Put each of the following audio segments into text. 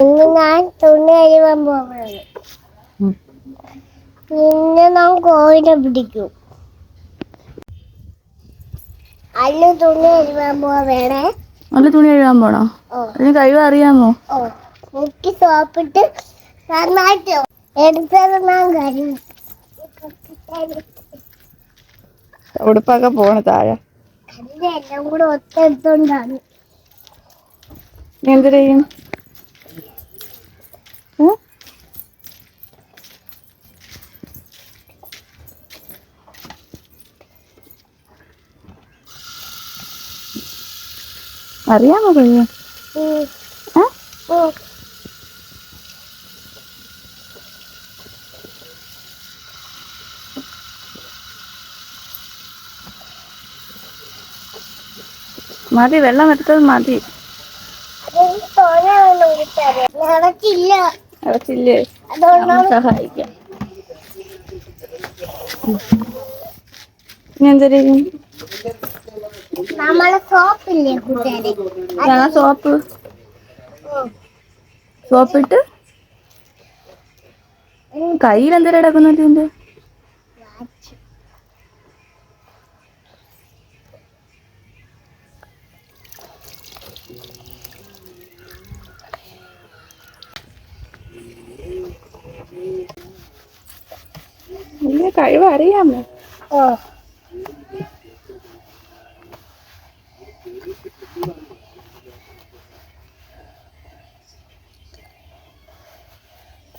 ഇന്ന് ഞാൻ തുണി കഴിവാൻ പോകുന്നത് ഉം. പിന്നെ നാം കോഴിനെ പിടിക്കും. അല്ല തുണി കഴിവാൻ പോവേണേ. അല്ല നല്ല തുണി കഴുകാൻ പോണോ? അതിന് കഴിവ് അറിയാമോ? ഓ. മുക്കി സോപ്പിട്ട് നന്നായിട്ട് എടുത്തത് ഞാൻ കഴിയും ഉടുപ്പൊക്കെ പോണ താഴെ. അതിന്റെ എല്ലാം കൂടെ ഒത്തെടുത്തോണ്ടാണ് നീ എന്ത് ചെയ്യും? അറിയാമോ പയ്യ. മതി വെള്ളം എടുത്തത് മതി. അടച്ചില്ലേ സഹായിക്കാം. ഞാൻ ചെയ്യും? നമ്മളെ സോപ്പ്. സോപ്പിട്ട്? കയ്യിൽ എന്തേലും കിടക്കുന്നത് ഇതിന്റെ? കഴിവ് അറിയാമോ ഓ.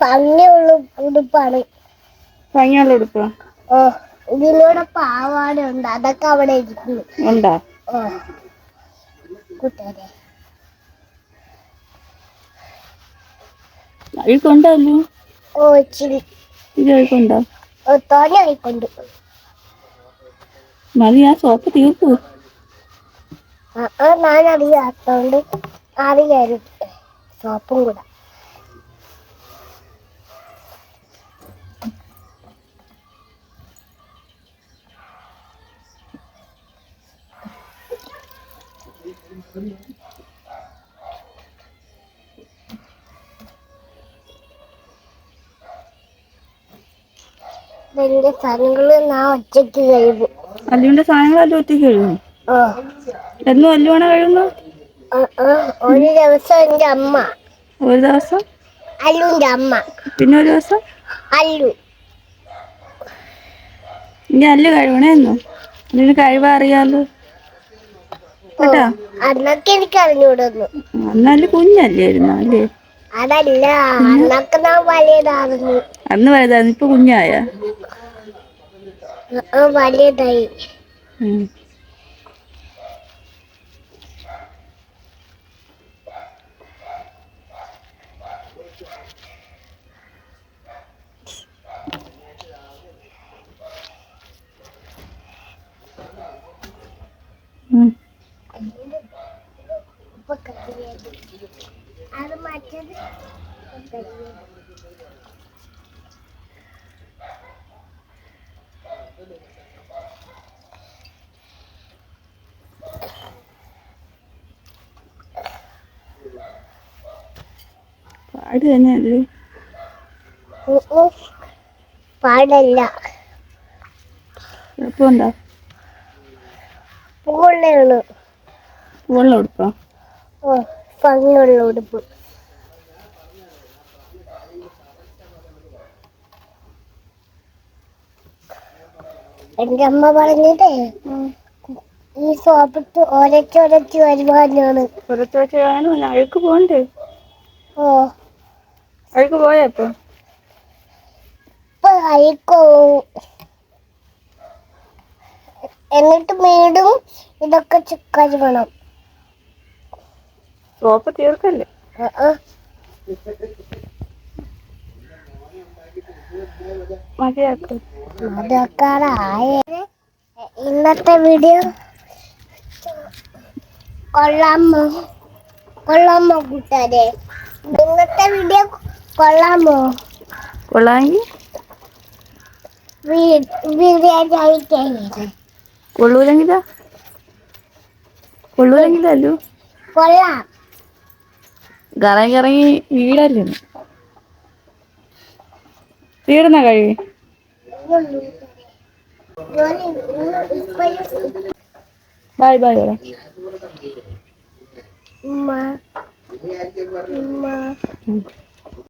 ഭംഗിയുള്ള ഉടുപ്പാണ്. ഭംഗിയുള്ള ഉടുപ്പ്? ഓ ഇതിലൂടെ പാവാട ഉണ്ട്. അതൊക്കെ അവിടെ ഇരിക്കുന്നു. ഉണ്ടോ? ഓ കൂട്ടുകാരെ. അഴുക്കുണ്ടല്ലോ ഓ ഇച്ചിരി. ഇത് അഴുക്കുണ്ടോ? ഓ തോനെ ആയിക്കൊണ്ട് മതി ആ സോപ്പ് തീർക്കൂ ഞാൻ അറിയാത്തോണ്ട് അറിയായിരുന്നു. സോപ്പും കൂടെ. അല്ലുവിന്റെ സാധനങ്ങളെല്ലാം ഒറ്റയ്ക്ക് കഴുകും? ഓ എന്നും അല്ലുവാണ് കഴിയുന്നു ഒരു ദിവസം എന്റെ അമ്മ. ഒരു ദിവസം? അല്ലുന്റെ അമ്മ. പിന്നെ ഒരു ദിവസം? അല്ലു. ഇനി അല്ലു കഴിവണേന്നു എന്നോ. കഴിവറിയാലോ കഴിവ് അറിയാലോ? കേട്ടാ? അന്നൊക്കെ എനിക്ക് അറിഞ്ഞൂടുന്നു. അന്നല്ല കുഞ്ഞല്ലായിരുന്നു അല്ലേ? അതല്ല അന്നൊക്കെ ഞാൻ വലിയതാകുന്നു അന്ന് വലുതായിരുന്നു ഇപ്പൊ കുഞ്ഞായ? വലിയതായി. അത് മറ്റത്. പാട് തന്നെയല്ലേ. പാടല്ല കുഴപ്പമുണ്ടോ പൂള്ളയാണ് വെള്ളം കൊടുക്കോ ഓ ഭംഗിയുള്ള ഉടുപ്പ് എന്റെ അമ്മ പറഞ്ഞതേ ഈ സോപ്പിട്ട് ഒരച്ചൊരച്ച് വരുവാനാണ്. പുറത്ത് വെച്ച് കാണും അഴുക്ക് പോണ്ടേ ഓ. അഴുക്ക് പോയാ ഇപ്പൊ? ഇപ്പൊ അയക്കോ എന്നിട്ട് വീണ്ടും ഇതൊക്കെ ചി- കഴുകണം സോപ്പ് തീർക്കല്ലേ? ഇന്നത്തെ വീഡിയോ കൊള്ളാമോ? കൊള്ളാമോ കൂട്ടാരെ ഇന്നത്തെ വീഡിയോ കൊള്ളാമോ? കൊള്ളാമെങ്കിൽ കൊള്ളൂലെങ്കിലാ? കൊള്ളൂലെങ്കിലല്ലോ കൊള്ളാം. കറങ്ങി കറങ്ങി വീടല്ലേ തീർന്ന കഴിവ്? ബൈ ബൈ പറ. ഉമ്മ. ഉമ്മ.